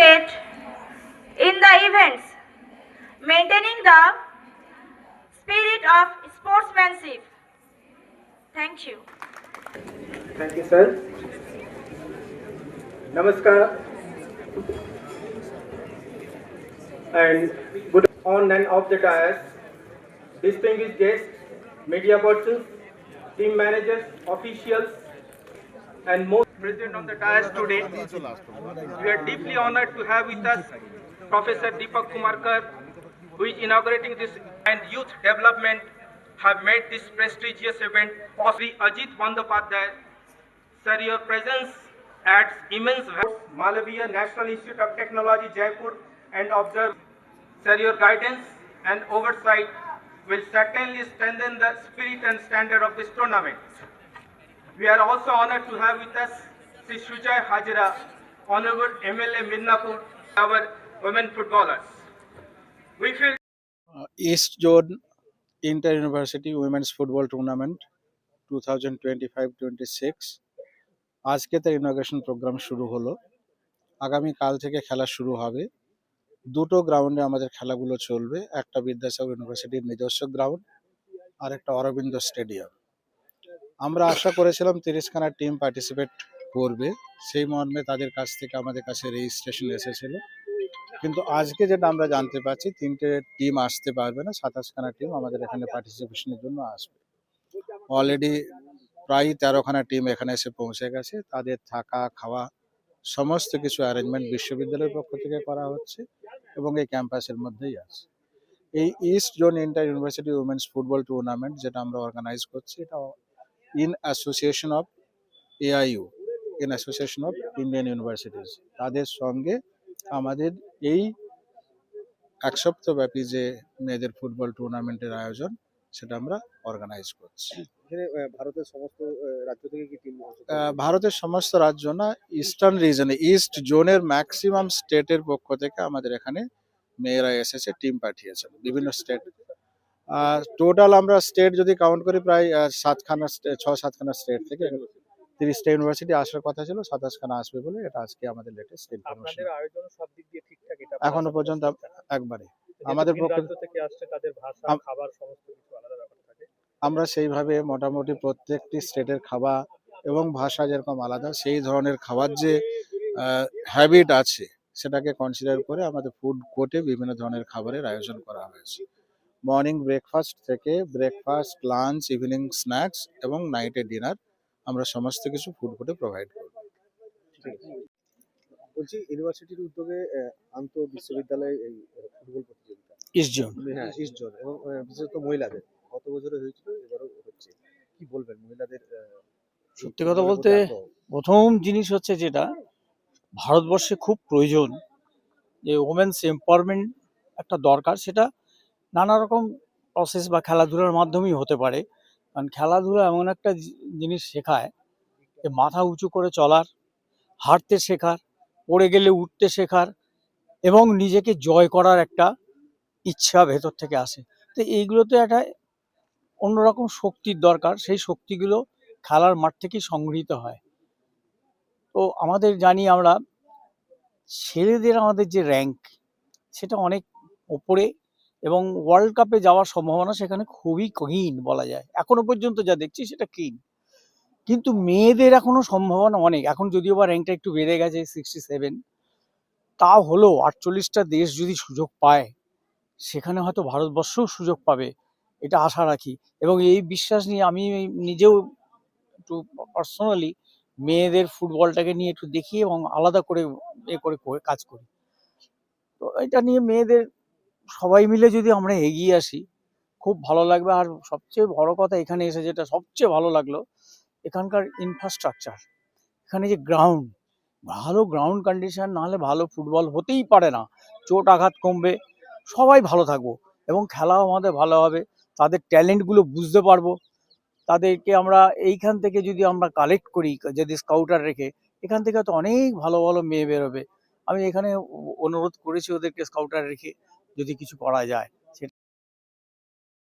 participate in the events, maintaining the spirit of sportsmanship. Thank you. Thank you, sir. Namaskar. And good on and off the dais, distinguished guests, media persons, team managers, officials, and most present on the dais today. We are deeply honored to have with us Professor Deepak Kumarkar, who is inaugurating this and youth development have made this prestigious event possible. Ajit Bandyopadhyay, sir, your presence adds immense value. Malaviya National Institute of Technology, Jaipur, and observe, sir, your guidance and oversight will certainly strengthen the spirit and standard of this tournament. We are also honored to have with us Sri Sujay Hajira, Honorable MLA Midnapur, our women footballers. We feel women's football tournament two thousand twenty five twenty six আজকে তার ইনগ্রেশন programme শুরু হলো। আগামী কাল থেকে খেলা শুরু হবে। দুটো গ্রাউন্ডে আমাদের খেলাগুলো চলবে। একটা বিদ্যাসাগর ইউনিভার্সিটির নিজস্ব গ্রাউন্ড আর একটা অরবিন্দ স্টেডিয়াম। আমরা আশা করেছিলাম তিরিশখানা টিম পার্টিসিপেট করবে। সেই মর্মে তাদের কাছ থেকে আমাদের কাছে রেজিস্ট্রেশন এসেছিল। কিন্তু আজকে যেটা আমরা জানতে পারছি, তিনটে টিম আসতে পারবে না, সাতাশখানা টিম আমাদের এখানে পার্টিসিপেশনের জন্য আসবে। অলরেডি প্রায় তেরোখানা টিম এখানে এসে পৌঁছে গেছে। তাদের থাকা, খাওয়া, সমস্ত কিছু অ্যারেঞ্জমেন্ট বিশ্ববিদ্যালয়ের পক্ষ থেকে করা হচ্ছে এবং এই ক্যাম্পাসের মধ্যেই আছে। এই east zone inter university women's football tournament যেটা আমরা অর্গানাইজ করছি, এটা in association of AIU in association of Indian universities তাদের সঙ্গে আমাদের এই এক সপ্তাহব্যাপী যে মেয়েদের ফুটবল টুর্নামেন্টের আয়োজন সেটা আমরা অর্গানাইজ করছি। ভারতের সমস্ত রাজ্য থেকে কি টিম ভারতের সমস্ত রাজ্য না ইস্টার্ন রিজনে ইস্ট জোনের ম্যাক্সিমাম স্টেটের পক্ষ থেকে আমাদের এখানে মেয়েরা এসেছে টিম পাঠিয়েছেন। বিভিন্ন স্টেট টোটাল আমরা স্টেট যদি কাউন্ট করি প্রায় সাতখানা ছ সাতখানা স্টেট থেকে তিরিশটা ইউনিভার্সিটি আসার কথা ছিল সাতাশখানা আসবে বলে এটা আজকে আমাদের লেটেস্ট ইনফরমেশন এখনও পর্যন্ত একবারে। আমাদের পক্ষে- আমরা সেইভাবে মোটামুটি প্রত্যেকটি স্টেটের খাবার এবং ভাষা যেরকম আলাদা সেই ধরনের খাবার যে হ্যাবিট আছে সেটাকে কনসিডার করে আমাদের ফুড কোর্টে বিভিন্ন ধরনের খাবারের আয়োজন করা হয়েছে। মর্নিং ব্রেকফাস্ট থেকে ব্রেকফাস্ট লাঞ্চ ইভিনিং স্ন্যাক্স এবং নাইটে ডিনার আমরা সমস্ত কিছু ফুড কোর্টে প্রোভাইড করব। বলছি ইউনিভার্সিটির উদ্যোগে আন্ত বিশ্ববিদ্যালয় এই ফুটবল প্রতিযোগিতা। ইস্ট জোন হ্যাঁ ইস্ট জোন এবং বিশেষত মহিলাদের। গত বছরে হয়েছিল এবারও হচ্ছে। কি বলবেন মহিলাদের সত্যি কথা বলতে প্রথম জিনিস হচ্ছে যেটা ভারতবর্ষে খুব প্রয়োজন যে ওমেন্স এম্পাওয়ারমেন্ট একটা দরকার। সেটা নানা রকম প্রসেস বা খেলাধুলার মাধ্যমেই হতে পারে। কারণ খেলাধুলা এমন একটা জিনিস শেখায় যে মাথা উঁচু করে চলার, হাঁটতে শেখার, পড়ে গেলে উঠতে শেখার এবং নিজেকে জয় করার একটা ইচ্ছা ভেতর থেকে আসে। তো এইগুলোতে একটা অন্যরকম শক্তির দরকার। সেই শক্তিগুলো খেলার মাঠ থেকেই সংগৃহীত হয়। তো আমাদের জানি আমরা ছেলেদের আমাদের যে র্যাঙ্ক সেটা অনেক ওপরে এবং ওয়ার্ল্ড কাপে যাওয়ার সম্ভাবনা সেখানে খুবই ক্ষীণ বলা যায়। এখনও পর্যন্ত যা দেখছি সেটা ক্ষীণ। কিন্তু মেয়েদের এখনও সম্ভাবনা অনেক। এখন যদিও বা র্যাঙ্কটা একটু বেড়ে গেছে সিক্সটি সেভেন তা হলেও আটচল্লিশটা দেশ যদি সুযোগ পায়, সেখানে হয়তো ভারতবর্ষও সুযোগ পাবে, এটা আশা রাখি। এবং এই বিশ্বাস নিয়ে আমি নিজেও একটু পার্সোনালি মেয়েদের ফুটবলটাকে নিয়ে একটু দেখি এবং আলাদা করে এ করে কাজ করি। তো এটা নিয়ে মেয়েদের সবাই মিলে যদি আমরা এগিয়ে আসি, খুব ভালো লাগবে। আর সবচেয়ে বড় কথা এখানে এসে যেটা সবচেয়ে ভালো লাগল, এখানকার ইনফ্রাস্ট্রাকচার এখানে যে গ্রাউন্ড ভালো গ্রাউন্ড কন্ডিশন নাহলে ভালো ফুটবল হতেই পারে না। চোট আঘাত কমবে, সবাই ভালো থাকব এবং খেলাও আমাদের ভালো হবে। তাদের ট্যালেন্টগুলো বুঝতে পারব। তাদেরকে আমরা এইখান থেকে যদি আমরা কালেক্ট করি, যদি স্কাউটার রেখে, এখান থেকে তো অনেক ভালো ভালো মেয়ে বেরোবে। আমি এখানে অনুরোধ করেছি ওদেরকে স্কাউটার রেখে যদি কিছু করা যায়।